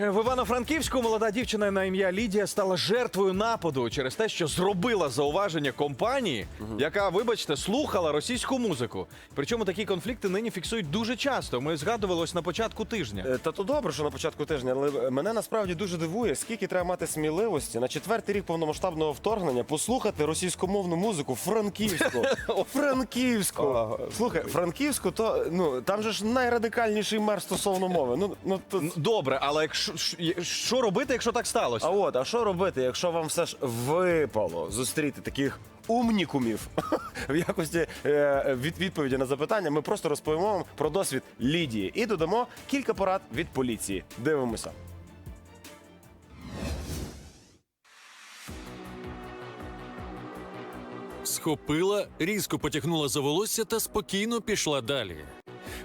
В Івано-Франківську молода дівчина на ім'я Лідія стала жертвою нападу через те, що зробила зауваження компанії, яка, вибачте, слухала російську музику. Причому такі конфлікти нині фіксують дуже часто. Ми згадували ось на початку тижня. Е, Та то добре, що на початку тижня, але мене насправді дуже дивує, скільки треба мати сміливості на четвертий рік повномасштабного вторгнення послухати російськомовну музику франківську. Франківську. Слухай, франківську, то ну там же ж найрадикальніший мер стосовно мови. Ну ну. Н- Добре, але якщо що робити, якщо так сталося? А от, а що робити, якщо вам все ж випало зустріти таких умнікумів в якості е, від відповіді на запитання? Ми просто розповімо вам про досвід Лідії і додамо кілька порад від поліції. Дивимося. Схопила, різко потягнула за волосся та спокійно пішла далі.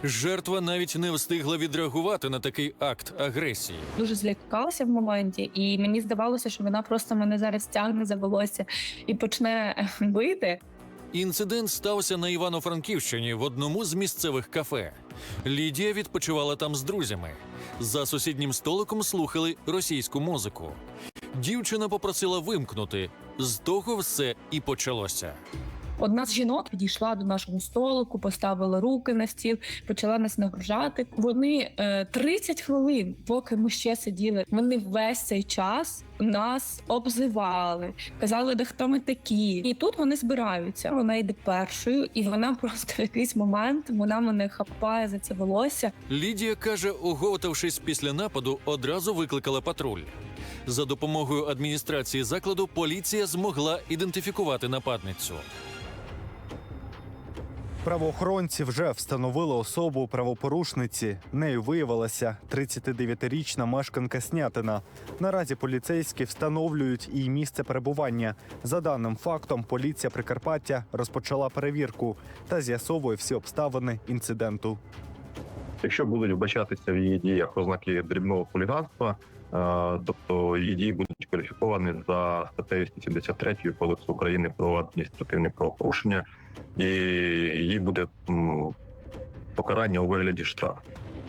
Жертва навіть не встигла відреагувати на такий акт агресії. дуже злякалася в моменті, і мені здавалося, що вона просто мене зараз тягне за волосся і почне бити. Інцидент стався на Івано-Франківщині в одному з місцевих кафе. Лідія відпочивала там з друзями. За сусіднім столиком слухали російську музику. Дівчина попросила вимкнути. З того все і почалося. Одна з жінок підійшла до нашого столику, поставила руки на стіл, почала нас нагружати. Вони е, 30 хвилин, поки ми ще сиділи, вони весь цей час нас обзивали, казали, де хто ми такі. І тут вони збираються. Вона йде першою, і вона просто в якийсь момент вона мене хапає за це волосся. Лідія каже, оговтавшись після нападу, одразу викликала патруль. За допомогою адміністрації закладу поліція змогла ідентифікувати нападницю. Правоохоронці вже встановили особу правопорушниці. Нею виявилася 39-річна мешканка Снятина. Наразі поліцейські встановлюють її місце перебування. За даним фактом, поліція Прикарпаття розпочала перевірку та з'ясовує всі обставини інциденту. Якщо будуть вбачатися в її діях ознаки дрібного хуліганства, е, тобто її дії будуть кваліфіковані за статтею 173 Кодексу України про адміністративне правопорушення, і їй буде покарання у вигляді штрафу.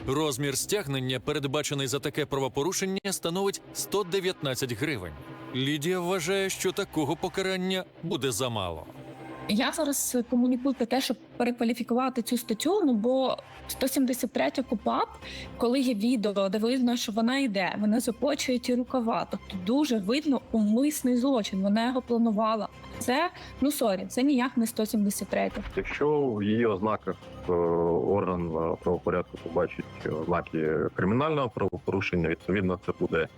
Розмір стягнення, передбачений за таке правопорушення, становить 119 гривень. Лідія вважає, що такого покарання буде замало. Я зараз комунікую про те, щоб перекваліфікувати цю статтю. Ну бо 173 КУПАП, коли є відео, де видно, що вона йде, вона започує ті рукава. Тобто дуже видно умисний злочин. Вона його планувала. Це ну сорі, це ніяк не 173. Якщо в її ознаках е, орган е, правопорядку побачить ознаки кримінального правопорушення, відповідно це буде.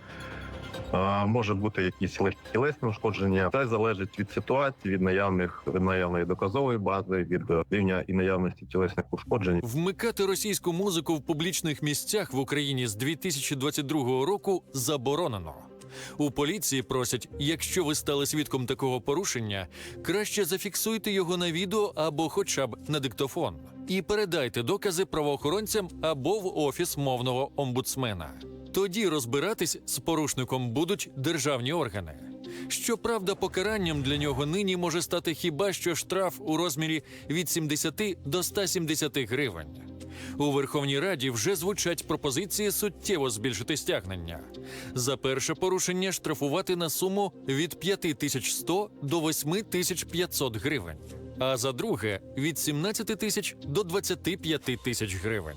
Може бути якісь легкі тілесні ушкодження. Це залежить від ситуації, від наявних від наявної доказової бази, від е, рівня і наявності тілесних ушкоджень. Вмикати російську музику в публічних місцях в Україні з 2022 року заборонено. У поліції просять, якщо ви стали свідком такого порушення, краще зафіксуйте його на відео або хоча б на диктофон, і передайте докази правоохоронцям або в офіс мовного омбудсмена. Тоді розбиратись з порушником будуть державні органи. Щоправда, покаранням для нього нині може стати хіба що штраф у розмірі від 70 до 170 гривень. У Верховній Раді вже звучать пропозиції суттєво збільшити стягнення. За перше порушення штрафувати на суму від 5100 до 8500 гривень, а за друге від 17 тисяч до 25 тисяч гривень.